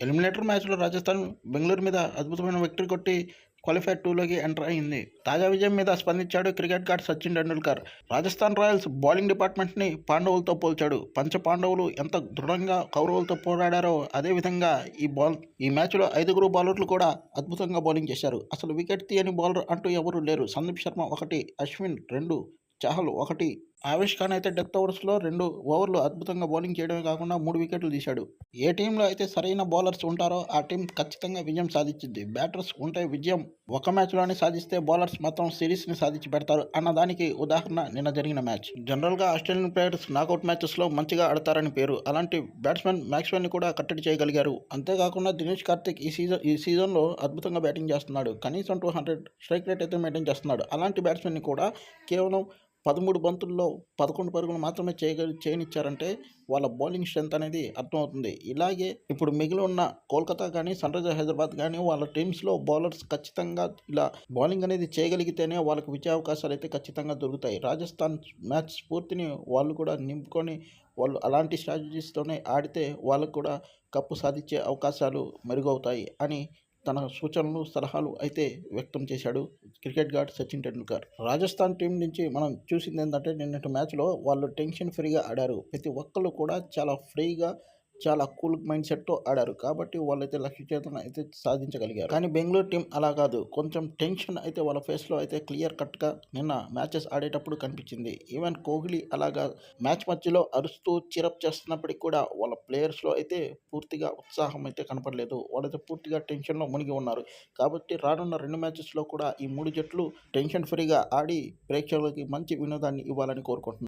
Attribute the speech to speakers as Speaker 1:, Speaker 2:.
Speaker 1: Eliminator మ్యాచ్లో రాజస్థాన్ బెంగళూరు మీద అద్భుతమైన విక్టరీ కొట్టి క్వాలిఫై టూలోకి ఎంటర్ అయింది. తాజా విజయం మీద స్పందించాడు cricket god Sachin Tendulkar. Rajasthan Royals bowling డిపార్ట్మెంట్ని పాండవులతో పోల్చాడు. పంచ పాండవులు ఎంత దృఢంగా కౌరవులతో పోరాడారో అదేవిధంగా ఈ బాల్ ఈ మ్యాచ్లో ఐదుగురు బౌలర్లు కూడా అద్భుతంగా బౌలింగ్ చేశారు. అసలు వికెట్ తీయని బౌలర్ అంటూ ఎవరూ లేరు. సందీప్ శర్మ ఒకటి అశ్విన్ రెండు చహల్ ఒకటి ఆవిష్ ఖాన్ అయితే డెత్ ఓవర్స్లో రెండు ఓవర్లు అద్భుతంగా బౌలింగ్ చేయడమే కాకుండా మూడు వికెట్లు తీశాడు. ఏ టీంలో అయితే సరైన బౌలర్స్ ఉంటారో ఆ టీం ఖచ్చితంగా విజయం సాధించింది. బ్యాటర్స్ ఉంటే విజయం ఒక మ్యాచ్లోనే సాధిస్తే బౌలర్స్ మాత్రం సిరీస్ని సాధించి పెడతారు అన్న దానికి ఉదాహరణ నిన్న జరిగిన మ్యాచ్. జనరల్గా ఆస్ట్రేలియన్ ప్లేయర్స్ నాకౌట్ మ్యాచెస్లో మంచిగా ఆడతారని పేరు. అలాంటి బ్యాట్స్మెన్ మ్యాక్స్వెల్ని కూడా కట్టడి చేయగలిగారు. అంతేకాకుండా దినేష్ కార్తిక్ ఈ సీజన్ ఈ సీజన్లో అద్భుతంగా బ్యాటింగ్ చేస్తున్నాడు. కనీసం టూ హండ్రెడ్ స్ట్రైక్ రేట్ అయితే మెయింటైన్ చేస్తున్నాడు. అలాంటి బ్యాట్స్మెన్ని కూడా కేవలం పదమూడు బంతుల్లో పదకొండు పరుగులు మాత్రమే చేయగలి చేయనిచ్చారంటే వాళ్ళ బౌలింగ్ స్ట్రెంత్ అనేది అర్థమవుతుంది. ఇలాగే ఇప్పుడు మిగిలి ఉన్న కోల్కతా కానీ సన్ రైజర్ హైదరాబాద్ కానీ వాళ్ళ టీమ్స్లో బౌలర్స్ ఖచ్చితంగా ఇలా బౌలింగ్ అనేది చేయగలిగితేనే వాళ్ళకి విజయ అవకాశాలు అయితే ఖచ్చితంగా దొరుకుతాయి. రాజస్థాన్ మ్యాచ్ స్ఫూర్తిని వాళ్ళు కూడా నింపుకొని వాళ్ళు అలాంటి స్ట్రాటజీస్తోనే ఆడితే వాళ్ళకు కూడా కప్పు సాధించే అవకాశాలు మెరుగవుతాయి అని తన సూచనలు సలహాలు అయితే వ్యక్తం చేశాడు cricket god Sachin Tendulkar. Rajasthan team నుంచి మనం చూసింది ఏంటంటే నిన్నటి మ్యాచ్లో వాళ్ళు టెన్షన్ ఫ్రీగా ఆడారు. ప్రతి ఒక్కళ్ళు కూడా చాలా ఫ్రీగా చాలా కూల్ మైండ్ సెట్తో ఆడారు. కాబట్టి వాళ్ళైతే లక్ష్య చేతన అయితే సాధించగలిగారు. కానీ బెంగళూరు టీం అలా కాదు. కొంచెం టెన్షన్ అయితే వాళ్ళ ఫేస్లో అయితే క్లియర్ కట్గా నిన్న మ్యాచెస్ ఆడేటప్పుడు కనిపించింది. ఈవెన్ కోహ్లీ అలాగా మ్యాచ్ మధ్యలో అరుస్తూ చిరప్ చేస్తున్నప్పటికీ కూడా వాళ్ళ ప్లేయర్స్లో అయితే పూర్తిగా ఉత్సాహం అయితే కనపడలేదు. వాళ్ళైతే పూర్తిగా టెన్షన్లో మునిగి ఉన్నారు. కాబట్టి రానున్న రెండు మ్యాచెస్లో కూడా ఈ మూడు జట్లు టెన్షన్ ఫ్రీగా ఆడి ప్రేక్షకులకి మంచి వినోదాన్ని ఇవ్వాలని కోరుకుంటున్నారు